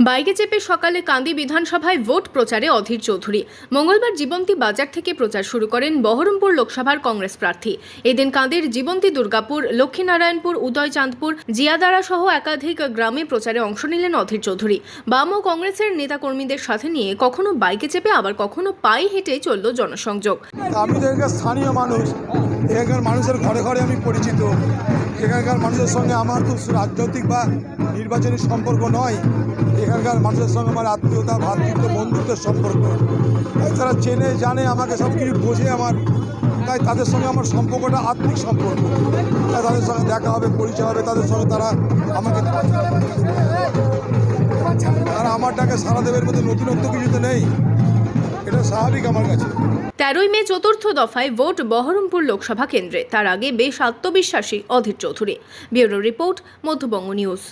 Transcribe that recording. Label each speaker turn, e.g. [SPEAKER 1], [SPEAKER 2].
[SPEAKER 1] বাইকে চেপে সকালে কান্দি বিধানসভায় ভোট প্রচারে অধীর চৌধুরী। মঙ্গলবার জীবন্তী বাজার থেকে প্রচার শুরু করেন বহরমপুর লোকসভার কংগ্রেস প্রার্থী। এদিন কান্দির জীবন্তী দুর্গাপুর, লক্ষ্মীনারায়ণপুর, উদয়চাঁদপুর, জিয়াদারা সহ একাধিক গ্রামে প্রচারে অংশ নিলেন অধীর চৌধুরী। বাম ও কংগ্রেসের নেতাকর্মীদের সাথে নিয়ে কখনো বাইকে চেপে, আবার কখনো পায়ে হেঁটে চলল জনসংযোগ।
[SPEAKER 2] স্থানীয় মানুষ। এখানকার মানুষের ঘরে ঘরে আমি পরিচিত। এখানকার মানুষের সঙ্গে আমার তো রাজনৈতিক বা নির্বাচনী সম্পর্ক নয়। এখানকার মানুষের সঙ্গে আমার আত্মীয়তা ভ্রাতৃত্ব বন্ধুত্বের সম্পর্ক। তাই তারা চেনে, জানে, আমাকে সব কিছু বোঝে আমার। তাই তাদের সঙ্গে আমার সম্পর্কটা আত্মিক সম্পর্ক। তাই তাদের সঙ্গে দেখা হবে, পরিচয় হবে, তাদের সঙ্গে তারা আমাকে তারা আমার ডাকে সারা দেবের মধ্যে নতুনত্ব কিছু তো নেই।
[SPEAKER 1] তেরোই মে চতুর্থ দফায় ভোট বহরমপুর লোকসভা কেন্দ্রে। তার আগে বেশ আত্মবিশ্বাসী Adhir Chowdhury. Bureau report, Madhyabanga news.